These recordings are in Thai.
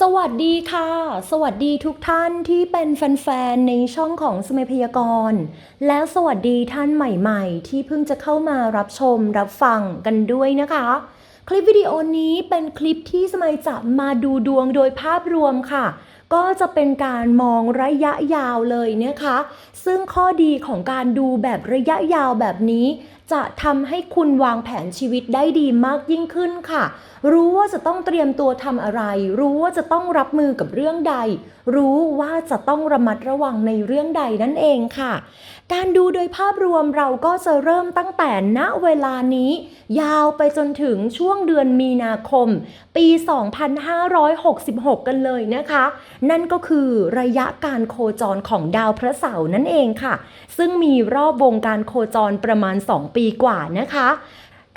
สวัสดีค่ะ สวัสดีทุกท่านที่เป็นแฟนๆ ในช่องของสมัยพยากรณ์แล้วสวัสดีท่านใหม่ๆ ที่เพิ่งจะเข้ามารับชมรับฟังกันด้วยนะคะ คลิปวิดีโอนี้เป็นคลิปที่สมัยจะมาดูดวงโดยภาพรวมค่ะ ก็จะเป็นการมองระยะยาวเลยนะคะ ซึ่งข้อดีของการดูแบบระยะยาวแบบนี้ จะทำให้คุณวางแผนชีวิตได้ดีมากยิ่งขึ้นค่ะ รู้ว่าจะต้องเตรียมตัวทำอะไร รู้ว่าจะต้องรับมือกับเรื่องใด รู้ว่าจะต้องระมัดระวังในเรื่องใดนั่นเองค่ะ การดูโดยภาพรวมเราก็จะเริ่มตั้งแต่ณเวลานี้ ยาวไปจนถึงช่วงเดือนมีนาคม ปี 2566 กันเลยนะคะ นั่นก็คือระยะการโคจรของดาวพระเสาร์นั่นเองค่ะ ซึ่งมีรอบวงการโคจรประมาณ 2 ปีกว่านะคะ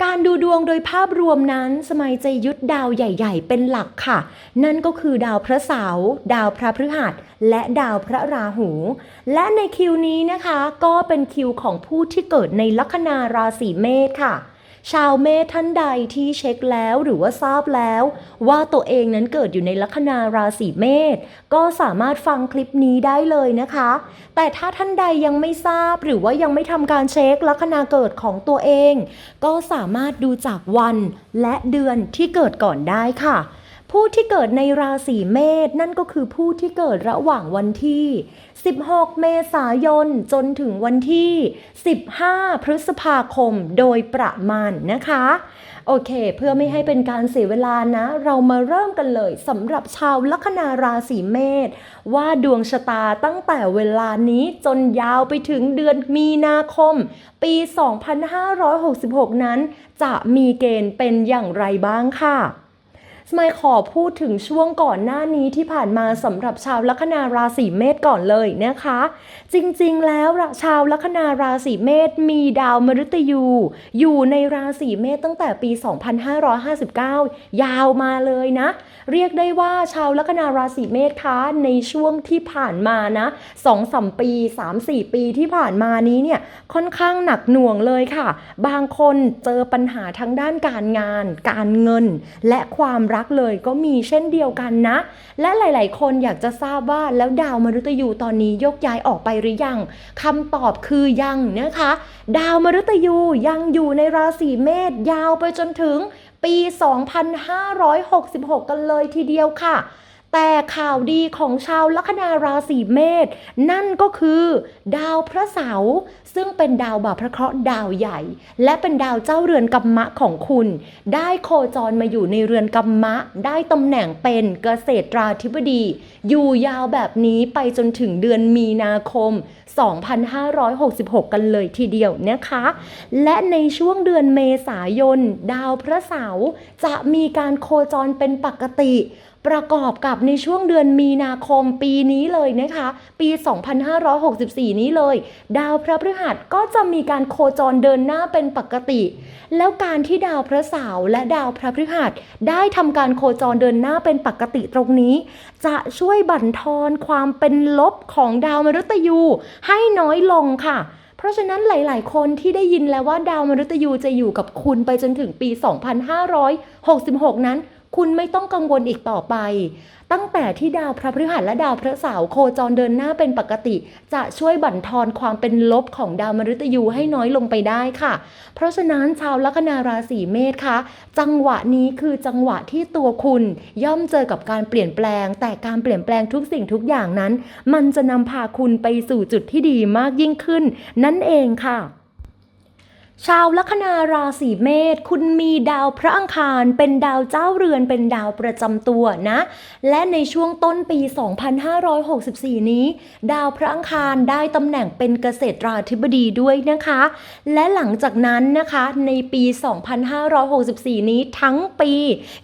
การดูดวงโดยภาพรวมนั้น สมัยจะยึดดาวใหญ่ ๆ เป็นหลักค่ะ นั่นก็คือดาวพระเสาร์ดาวพระพฤหัส และดาวพระราหู และในคิวนี้นะคะ ก็เป็นคิวของผู้ที่เกิดในลัคนาราศีเมษค่ะ ชาวเมษท่านใดที่เช็คแล้วหรือว่าทราบแล้ว ว่าตัวเองนั้นเกิดอยู่ในลัคนาราศีเมษก็สามารถฟังคลิปนี้ได้เลยนะคะ แต่ถ้าท่านใดยังไม่ทราบหรือว่ายังไม่ทำการเช็คลัคนาเกิดของตัวเอง ก็สามารถดูจากวันและเดือนที่เกิดก่อนได้ค่ะ ผู้ที่เกิดในราศีเมษนั่นก็คือผู้ที่เกิดระหว่างวันที่ 16 เมษายน จนถึงวันที่ 15 พฤษภาคมโดยประมาณนะคะ โอเค เพื่อไม่ให้เป็นการเสียเวลานะ เรามาเริ่มกันเลยสำหรับชาวลัคนาราศีเมษว่าดวงชะตาตั้งแต่เวลานี้จนยาวไปถึงเดือนมีนาคม ปี 2566 นั้น จะมีเกณฑ์เป็นอย่างไรบ้างค่ะ สมัยขอพูดถึงช่วงก่อนหน้านี้ที่ผ่านมาสำหรับชาวลัคนาราศีเมษก่อนเลยนะคะ จริงๆ แล้วชาวลัคนาราศีเมษมีดาวมฤตยู อยู่ในราศีเมษตั้งแต่ปี 2559 ยาวมาเลยนะ เรียกได้ว่าชาวลัคนาราศีเมษคะในช่วงที่ผ่านมานะ2 3ปี 3-4 ปีที่ผ่านมานี้เนี่ยค่อนข้างหนักหน่วงเลยค่ะ บางคนเจอปัญหาทั้งด้านการงาน การเงิน และความรักเลยก็มีเช่นเดียวกันนะ และหลาย ๆ คนอยากจะทราบว่าแล้วดาวมฤตยูตอนนี้ยกย้ายออกไปหรือยังคำตอบคือยังนะคะ ดาวมฤตยูยังอยู่ในราศีเมษยาวไปจนถึงปี 2566 กันเลยทีเดียวค่ะ แต่ข่าวดีของชาวลัคนาราศีเมษนั่นก็คือ ดาวพระเสาร์ซึ่งเป็นดาวบาพระเคราะห์ดาวใหญ่ และเป็นดาวเจ้าเรือนกัมมะของคุณ ได้โคจรมาอยู่ในเรือนกัมมะ ได้ตำแหน่งเป็นเกษตราธิบดี อยู่ยาวแบบนี้ไปจนถึงเดือนมีนาคม 2566 กันเลยทีเดียวนะคะ และในช่วงเดือนเมษายน ดาวพระเสาร์จะมีการโคจรเป็นปกติ ประกอบกับในช่วงเดือนมีนาคมปีนี้เลยนะคะ ปี 2564 นี้เลย ดาวพระพฤหัสก็จะมีการโคจรเดินหน้าเป็นปกติ แล้วการที่ดาวพระเสาร์และดาวพระพฤหัสได้ทำการโคจรเดินหน้าเป็นปกติตรงนี้ จะช่วยบั่นทอนความเป็นลบของดาวมฤตยูให้น้อยลงค่ะเพราะฉะนั้นหลาย ๆ คนที่ได้ยินแล้วว่าดาวมฤตยูจะอยู่กับคุณไปจนถึงปี 2566 นั้น คุณไม่ต้องกังวลอีกต่อไป ตั้งแต่ที่ดาวพระพฤหัสและดาวพระเสาร์โคจรเดินหน้าเป็นปกติ จะช่วยบั่นทอนความเป็นลบของดาวมฤตยูให้น้อยลงไปได้ค่ะ เพราะฉะนั้นชาวลัคนาราศีเมษคะจังหวะนี้คือจังหวะที่ตัวคุณย่อมเจอกับการเปลี่ยนแปลง แต่การเปลี่ยนแปลงทุกสิ่งทุกอย่างนั้น มันจะนำพาคุณไปสู่จุดที่ดีมากยิ่งขึ้น นั่นเองค่ะ ชาวลัคนาราศีเมษคุณมีดาวพระอังคารเป็นดาวเจ้าเรือนเป็นดาวประจำตัวนะ และในช่วงต้นปี 2564 นี้ ดาวพระอังคารได้ตำแหน่งเป็นเกษตราธิบดีด้วยนะคะ และหลังจากนั้นนะคะในปี 2564 นี้ทั้งปี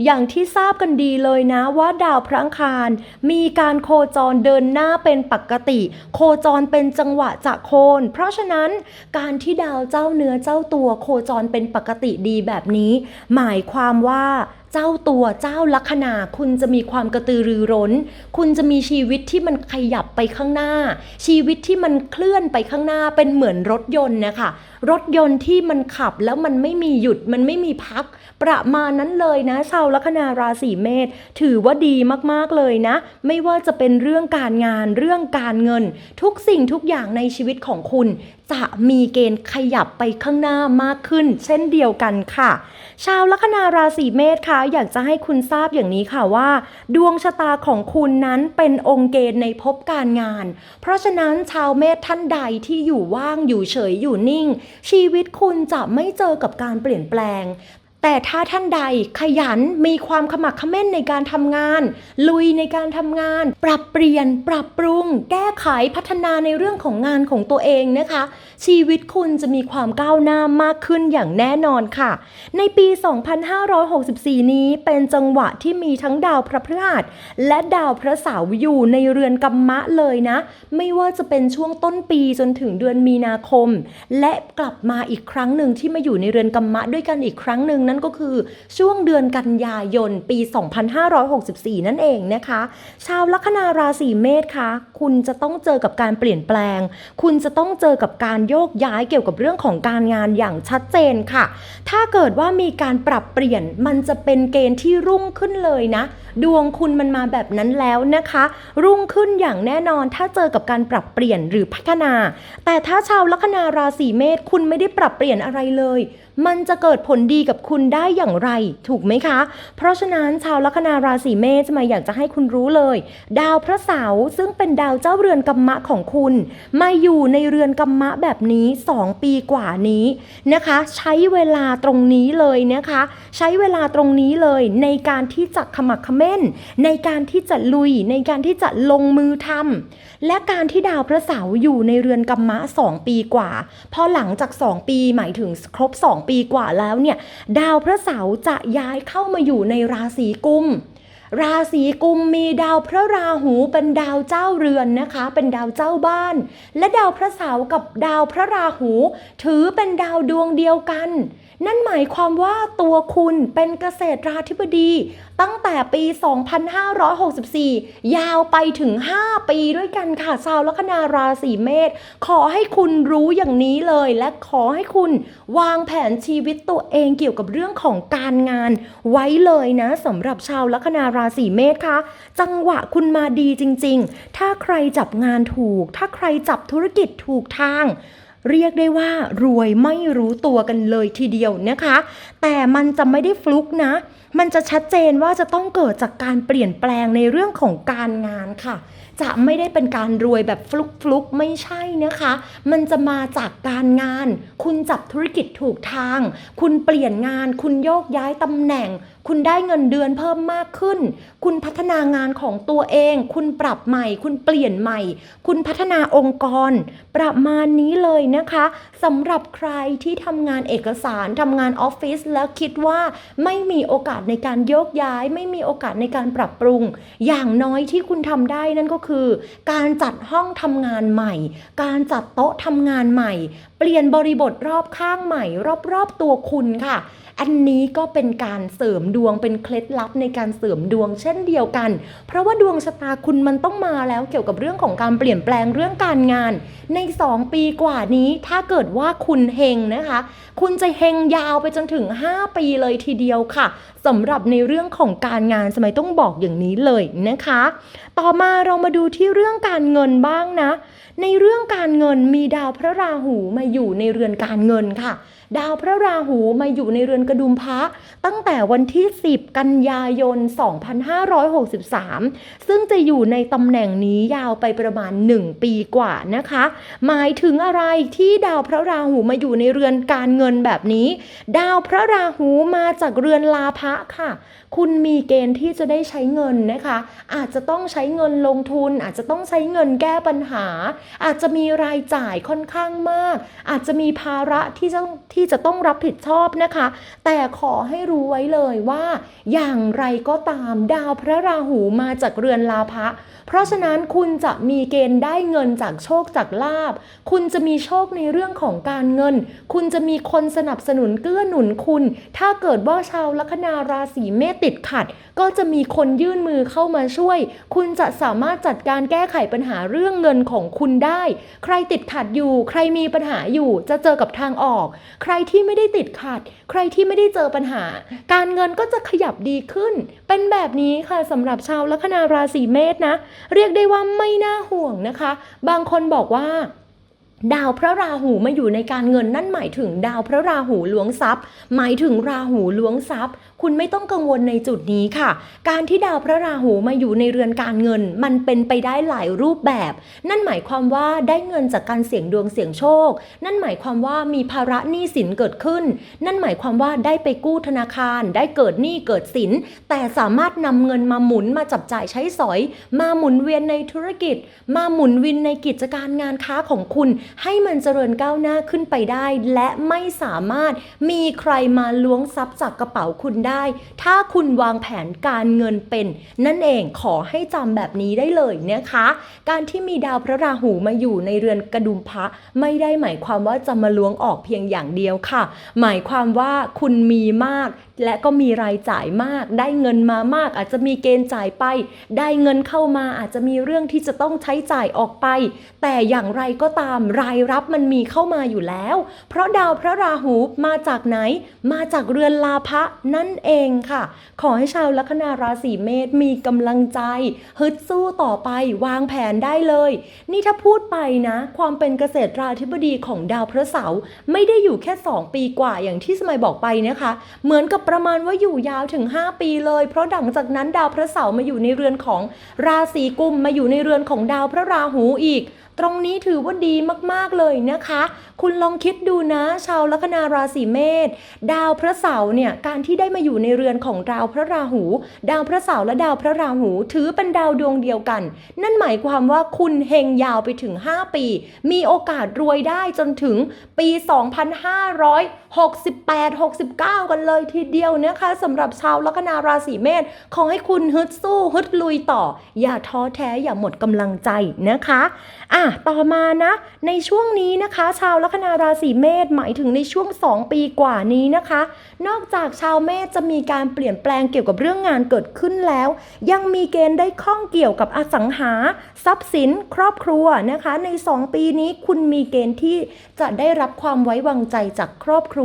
อย่างที่ทราบกันดีเลยนะว่าดาวพระอังคาร มีการโคจรเดินหน้าเป็นปกติ โคจรเป็นจังหวะจะโคน เพราะฉะนั้นการที่ดาวเจ้าเนื้อเจ้าตัวโคจรเป็นปกติดีแบบนี้ หมายความว่าเจ้าตัวเจ้าลัคนาคุณจะมีความกระตือรือร้น คุณจะมีชีวิตที่มันขยับไปข้างหน้า ชีวิตที่มันเคลื่อนไปข้างหน้าเป็นเหมือนรถยนต์นะคะรถยนต์ที่มันขับแล้วมันไม่มีหยุดมันไม่มีพัก ประมาณนั้นเลยนะ ชาวลัคนาราศีเมษถือว่าดีมากๆเลยนะ ไม่ว่าจะเป็นเรื่องการงานเรื่องการเงิน ทุกสิ่งทุกอย่างในชีวิตของคุณ จะมีเกณฑ์ขยับไปข้างหน้ามากขึ้น เช่นเดียวกันค่ะ ชาวลัคนาราศีเมษคะอยากจะให้คุณทราบอย่างนี้ค่ะว่า ดวงชะตาของคุณนั้นเป็นองค์เกณฑ์ในภพการงาน เพราะฉะนั้นชาวเมษท่านใดที่อยู่ว่างอยู่เฉยอยู่นิ่ง ชีวิตคุณจะไม่เจอกับการเปลี่ยนแปลง แต่ถ้าท่านใดขยันมีความขมักขม้นในการทำงาน ลุยในการทำงาน ปรับเปลี่ยน ปรับปรุง แก้ไขพัฒนาในเรื่องของงานของตัวเองนะคะ ชีวิตคุณจะมีความก้าวหน้ามากขึ้นอย่างแน่นอนค่ะ ในปี 2564 นี้เป็นจังหวะที่มีทั้งดาวพระพฤหัสและดาวพระเสาร์อยู่ในเรือนกัมมะเลยนะ ไม่ว่าจะเป็นช่วงต้นปีจนถึงเดือนมีนาคม และกลับมาอีกครั้งหนึ่งที่มาอยู่ในเรือนกัมมะด้วยกันอีกครั้งหนึ่งนั่นก็คือช่วงเดือนกันยายนปี 2564 นั่นเองนะคะ ชาวลัคนาราศีเมษคะ คุณจะต้องเจอกับการเปลี่ยนแปลง คุณจะต้องเจอกับการโยกย้ายเกี่ยวกับเรื่องของการงานอย่างชัดเจนค่ะ ถ้าเกิดว่ามีการปรับเปลี่ยนมันจะเป็นเกณฑ์ที่รุ่งขึ้นเลยนะ ดวงคุณมันมาแบบนั้นแล้วนะคะ รุ่งขึ้นอย่างแน่นอนถ้าเจอกับการปรับเปลี่ยนหรือพัฒนา แต่ถ้าชาวลัคนาราศีเมษคุณไม่ได้ปรับเปลี่ยนอะไรเลย มันจะเกิดผลดีกับคุณได้อย่างไร ถูกไหมคะ เพราะฉะนั้นชาวลัคนาราศีเมษจะมาอยากจะให้คุณรู้เลย ดาวพระเสาร์ซึ่งเป็นดาวเจ้าเรือนกัมมะของคุณ มาอยู่ในเรือนกัมมะแบบนี้ 2 ปีกว่านี้นะคะ ใช้เวลาตรงนี้เลยนะคะ ใช้เวลาตรงนี้เลยในการที่จะขมักขม้น ในการที่จะลุย ในการที่จะลงมือทำและการที่ดาวพระเสาร์อยู่ในเรือนกัมมะ 2 ปีกว่า พอหลังจาก 2 ปีหมายถึงครบ 2ปีกว่าแล้วเนี่ยดาวพระเสาร์จะย้ายเข้ามาอยู่ในราศีกุม ราศีกุมมีดาวพระราหูเป็นดาวเจ้าเรือนนะคะ เป็นดาวเจ้าบ้าน และดาวพระเสาร์กับดาวพระราหู ถือเป็นดาวดวงเดียวกัน นั่นหมายความว่าตัวคุณเป็นเกษตราธิบดี ตั้งแต่ปี 2564 ยาวไปถึง 5 ปีด้วยกันค่ะชาวลัคนาราศีเมษขอให้คุณรู้อย่างนี้เลย และขอให้คุณวางแผนชีวิตตัวเองเกี่ยวกับเรื่องของการงาน ไว้เลยนะสำหรับชาวลัคนาราศีเมษคะจังหวะคุณมาดีจริง ๆ ถ้าใครจับงานถูก ถ้าใครจับธุรกิจถูกทาง เรียกได้ว่ารวยไม่รู้ตัวกันเลยทีเดียวนะคะ แต่มันจะไม่ได้ฟลุกนะ มันจะชัดเจนว่าจะต้องเกิดจากการเปลี่ยนแปลงในเรื่องของการงานค่ะ จะไม่ได้เป็นการรวยแบบฟลุกฟลุกไม่ใช่นะคะ มันจะมาจากการงาน คุณจับธุรกิจถูกทาง คุณเปลี่ยนงาน คุณโยกย้ายตำแหน่ง คุณได้เงินเดือนเพิ่มมากขึ้น คุณพัฒนางานของตัวเอง คุณปรับใหม่ คุณเปลี่ยนใหม่ คุณพัฒนาองค์กร ประมาณนี้เลยนะคะสำหรับใครที่ทำงานเอกสารทำงานออฟฟิศแล้วคิดว่าไม่มีโอกาสในการโยกย้าย ไม่มีโอกาสในการปรับปรุง อย่างน้อยที่คุณทำได้นั่นก็คือ การจัดห้องทำงานใหม่ การจัดโต๊ะทำงานใหม่ เปลี่ยนบริบทรอบข้างใหม่ รอบๆตัวคุณค่ะ อันนี้ก็เป็นการเสริมดวงเป็นเคล็ดลับในการเสริมดวงเช่นเดียวกัน เพราะว่าดวงชะตาคุณมันต้องมาแล้วเกี่ยวกับเรื่องของการเปลี่ยนแปลงเรื่องการงาน ใน 2 ปีกว่านี้ถ้าเกิดว่าคุณเฮงนะคะ คุณจะเฮงยาวไปจนถึง 5 ปีเลยทีเดียวค่ะสำหรับในเรื่องของการงานสมัยต้องบอกอย่างนี้เลยนะคะ ต่อมาเรามาดูที่เรื่องการเงินบ้างนะ ในเรื่องการเงินมีดาวพระราหูมาอยู่ในเรือนการเงินค่ะ ดาวพระราหูมาอยู่ในเรือนกระดุมพระ ตั้งแต่วันที่ 10 กันยายน 2563 ซึ่งจะอยู่ในตำแหน่งนี้ยาวไปประมาณ 1 ปีกว่านะคะ หมายถึงอะไรที่ดาวพระราหูมาอยู่ในเรือนการเงินแบบนี้ ดาวพระราหูมาจากเรือนลาภะค่ะ คุณมีเกณฑ์ที่จะได้ใช้เงินนะคะ อาจจะต้องใช้เงินลงทุน อาจจะต้องใช้เงินแก้ปัญหา อาจจะมีรายจ่ายค่อนข้างมาก อาจจะมีภาระที่ต้องที่จะต้องรับผิดชอบนะคะ แต่ขอให้รู้ไว้เลยว่า อย่างไรก็ตามดาวพระราหูมาจากเรือนลาภะเพราะฉะนั้นคุณจะมีเกณฑ์ได้เงินจากโชคจากลาบ คุณจะมีโชคในเรื่องของการเงิน คุณจะมีคนสนับสนุนเกื้อหนุนคุณ ถ้าเกิดว่าชาวลัคนาราศีเมษติดขัด ก็จะมีคนยื่นมือเข้ามาช่วย คุณจะสามารถจัดการแก้ไขปัญหาเรื่องเงินของคุณได้ ใครติดขัดอยู่ ใครมีปัญหาอยู่ จะเจอกับทางออก ใครที่ไม่ได้ติดขัด ใครที่ไม่ได้เจอปัญหา การเงินก็จะขยับดีขึ้น เป็นแบบนี้ค่ะสำหรับชาวลัคนาราศีเมษนะ เรียกได้ว่าไม่น่าห่วงนะคะ บางคนบอกว่า ดาวพระราหูมาอยู่ในการเงินนั่นหมายถึงดาวพระราหูล้วงทรัพย์ หมายถึงราหูล้วงทรัพย์ คุณไม่ต้องกังวลในจุดนี้ค่ะ การที่ดาวพระราหูมาอยู่ในเรือนการเงิน มันเป็นไปได้หลายรูปแบบ นั่นหมายความว่าได้เงินจากการเสี่ยงดวงเสี่ยงโชค นั่นหมายความว่ามีภาระหนี้สินเกิดขึ้น นั่นหมายความว่าได้ไปกู้ธนาคาร ได้เกิดหนี้เกิดสิน แต่สามารถนำเงินมาหมุนมาจับจ่ายใช้สอย มาหมุนเวียนในธุรกิจ มาหมุนวินในกิจการงานค้าของคุณให้มันเจริญก้าวหน้าขึ้นไปได้ และไม่สามารถมีใครมาล้วงทรัพย์จากกระเป๋าคุณได้ ถ้าคุณวางแผนการเงินเป็น นั่นเองขอให้จำแบบนี้ได้เลยนะคะ การที่มีดาวพระราหูมาอยู่ในเรือนกระดุมพระไม่ได้หมายความว่าจะมาล้วงออกเพียงอย่างเดียวค่ะ หมายความว่าคุณมีมาก และก็มีรายจ่ายมาก ได้เงินมามาก อาจจะมีเกณฑ์จ่ายไป ได้เงินเข้ามาอาจจะมีเรื่องที่จะต้องใช้จ่ายออกไป แต่อย่างไรก็ตามรายรับมันมีเข้ามาอยู่แล้ว เพราะดาวพระราหูมาจากไหน มาจากเรือนลาภะนั่นเองค่ะ ขอให้ชาวลัคนาราศีเมษมีกำลังใจ ฮึดสู้ต่อไปวางแผนได้เลย นี่ถ้าพูดไปนะ ความเป็นเกษตราธิบดีของดาวพระเสาร์ไม่ได้อยู่แค่ 2 ปีกว่าอย่างที่สมัยบอกไปนะคะ เหมือนกับประมาณว่าอยู่ยาวถึง 5 ปีเลย เพราะดังจากนั้นดาวพระเสาร์มาอยู่ในเรือนของราศีกุมมาอยู่ในเรือนของดาวพระราหูอีก ตรงนี้ถือว่าดีมากๆเลยนะคะ คุณลองคิดดูนะ ชาวลัคนาราศีเมษดาวพระเสาร์เนี่ยการที่ได้มาอยู่ในเรือนของดาวพระราหู ดาวพระเสาร์และดาวพระราหู ถือเป็นดาวดวงเดียวกัน นั่นหมายความว่าคุณเฮงยาวไปถึง 5 ปี มีโอกาสรวยได้จนถึงปี 68 69 กันเลยทีเดียวนะคะสำหรับชาวลัคนาราศีเมษขอให้คุณฮึดสู้ฮึดลุยต่อ อย่าท้อแท้อย่าหมดกำลังใจนะคะอะต่อมานะในช่วงนี้นะคะ ชาวลัคนาราศีเมษหมายถึงในช่วง 2 ปีกว่านี้นะคะ นอกจากชาวเมษจะมีการเปลี่ยนแปลงเกี่ยวกับเรื่องงานเกิดขึ้นแล้ว ยังมีเกณฑ์ได้ข้องเกี่ยวกับอสังหา ทรัพย์สิน ครอบครัวนะคะ ใน 2 ปีนี้คุณมีเกณฑ์ที่จะได้รับความไว้วางใจจากครอบครัว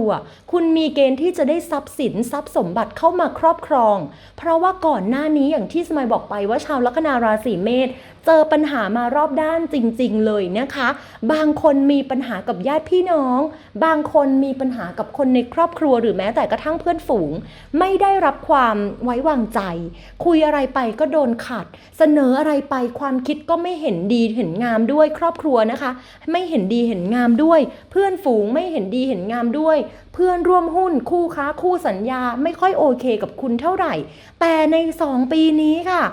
คุณมีเกณฑ์ที่จะได้ทรัพย์สินทรัพย์สมบัติเข้ามาครอบครอง เพราะว่าก่อนหน้านี้อย่างที่สมัยบอกไปว่าชาวลัคนาราศีเมษ เจอปัญหามารอบด้านจริง ๆ เลยนะคะ บางคนมีปัญหากับญาติพี่น้อง บางคนมีปัญหากับคนในครอบครัวหรือแม้แต่กระทั่งเพื่อนฝูง ไม่ได้รับความไว้วางใจ คุยอะไรไปก็โดนขัด เสนออะไรไปความคิดก็ไม่เห็นดีเห็นงามด้วยครอบครัวนะคะ ไม่เห็นดีเห็นงามด้วย เพื่อนฝูงไม่เห็นดีเห็นงามด้วย เพื่อนร่วมหุ้นคู่ค้าคู่สัญญาไม่ค่อยโอเคกับคุณเท่าไหร่ แต่ใน 2 ปีนี้ค่ะ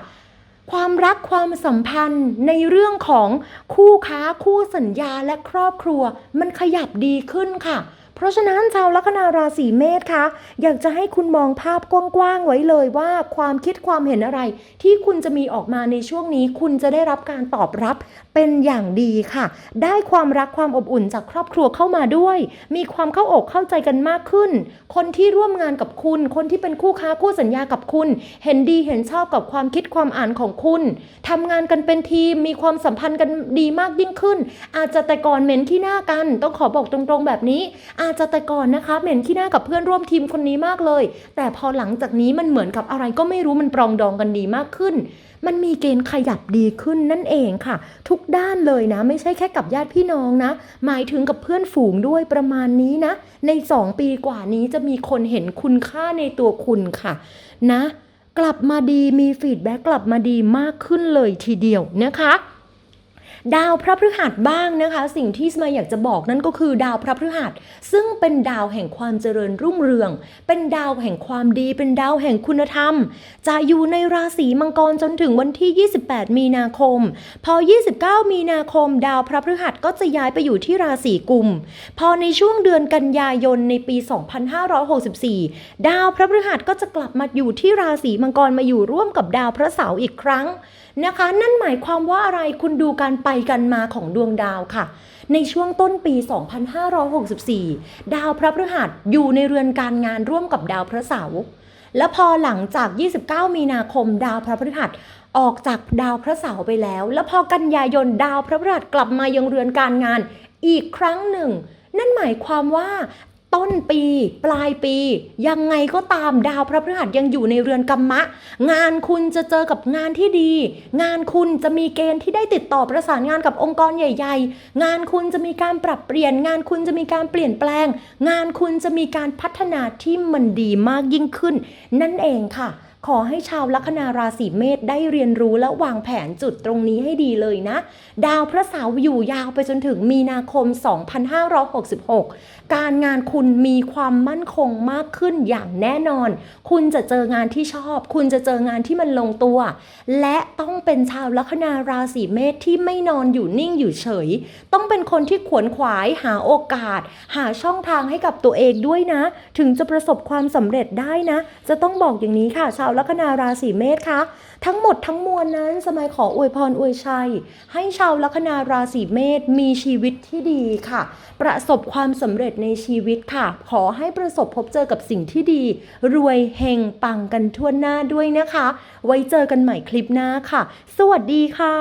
ความรักความสัมพันธ์ในเรื่องของคู่ค้าคู่สัญญาและครอบครัว มันขยับดีขึ้นค่ะ เพราะฉะนั้นชาวลัคนาราศีเมษคะอยากจะให้คุณมองภาพกว้างๆไว้เลยว่าความคิดความเห็นอะไร ที่คุณจะมีออกมาในช่วงนี้คุณจะได้รับการตอบรับเป็นอย่างดีค่ะ ได้ความรักความอบอุ่นจากครอบครัวเข้ามาด้วย มีความเข้าอกเข้าใจกันมากขึ้น คนที่ร่วมงานกับคุณ คนที่เป็นคู่ค้าคู่สัญญากับคุณ เห็นดีเห็นชอบกับความคิดความอ่านของคุณทำงานกันเป็นทีม มีความสัมพันธ์กันดีมากยิ่งขึ้น อาจจะแต่ก่อนเหม็นขี้หน้ากัน ต้องขอบอกตรงๆแบบนี้อาจจะแต่ก่อนนะคะเหม็นขี้หน้ากับเพื่อนร่วมทีมคนนี้มากเลย แต่พอหลังจากนี้มันเหมือนกับอะไรก็ไม่รู้มันปรองดองกันดีมากขึ้น มันมีเกณฑ์ขยับดีขึ้นนั่นเองค่ะ ทุกด้านเลยนะ ไม่ใช่แค่กับญาติพี่น้องนะ หมายถึงกับเพื่อนฝูงด้วยประมาณนี้นะ ใน 2 ปีกว่านี้จะมีคนเห็นคุณค่าในตัวคุณค่ะ นะ กลับมาดีมีฟีดแบ็กกลับมาดีมากขึ้นเลยทีเดียวนะคะ ดาวพระพฤหัสบ้างนะคะ สิ่งที่สมัยอยากจะบอกนั่นก็คือดาวพระพฤหัส ซึ่งเป็นดาวแห่งความเจริญรุ่งเรือง เป็นดาวแห่งความดี เป็นดาวแห่งคุณธรรม จะอยู่ในราศีมังกรจนถึงวันที่ 28 มีนาคม พอ 29 มีนาคม ดาวพระพฤหัสก็จะย้ายไปอยู่ที่ราศีกุม พอในช่วงเดือนกันยายนในปี 2564 ดาวพระพฤหัสก็จะกลับมาอยู่ที่ราศีมังกรมาอยู่ร่วมกับดาวพระเสาร์อีกครั้ง นะคะ นั่นหมายความว่าอะไรคุณดูการไปกันมาของดวงดาวค่ะ ในช่วงต้นปี 2564 ดาวพระพฤหัสอยู่ในเรือนการงานร่วมกับดาวพระเสาร์แล้วพอหลังจาก 29 มีนาคม ดาวพระพฤหัสออกจากดาวพระเสาร์ไปแล้ว แล้วพอกันยายนดาวพระพฤหัสกลับมายังเรือนการงานอีกครั้งหนึ่ง นั่นหมายความว่า ต้นปีปลายปี ยังไงก็ตามดาวพระพฤหัสยังอยู่ในเรือนกัมมะ งานคุณจะเจอกับงานที่ดี งานคุณจะมีเกณฑ์ที่ได้ติดต่อประสานงานกับองค์กรใหญ่ ๆ งานคุณจะมีการปรับเปลี่ยน งานคุณจะมีการเปลี่ยนแปลง งานคุณจะมีการพัฒนาที่มันดีมากยิ่งขึ้น นั่นเองค่ะ ขอให้ชาวลัคนาราศีเมษได้เรียนรู้และวางแผนจุดตรงนี้ให้ดีเลยนะ ดาวพระเสาร์อยู่ยาวไปจนถึงมีนาคม 2566 การงานคุณมีความมั่นคงมากขึ้นอย่างแน่นอน คุณจะเจองานที่ชอบ คุณจะเจองานที่มันลงตัว และต้องเป็นชาวลัคนาราศีเมษที่ไม่นอนอยู่นิ่งอยู่เฉย ต้องเป็นคนที่ขวนขวายหาโอกาส หาช่องทางให้กับตัวเองด้วยนะ ถึงจะประสบความสำเร็จได้นะ จะต้องบอกอย่างนี้ค่ะชาวลัคนาราศีเมษคะทั้งหมดทั้งมวลนั้นสมัยขออวยพรอวยชัย ให้ชาวลัคนาราศีเมษมีชีวิตที่ดีค่ะ ประสบความสำเร็จในชีวิตค่ะ ขอให้ประสบพบเจอกับสิ่งที่ดี รวยเฮงปังกันทั่วหน้าด้วยนะคะ ไว้เจอกันใหม่คลิปหน้าค่ะ สวัสดีค่ะ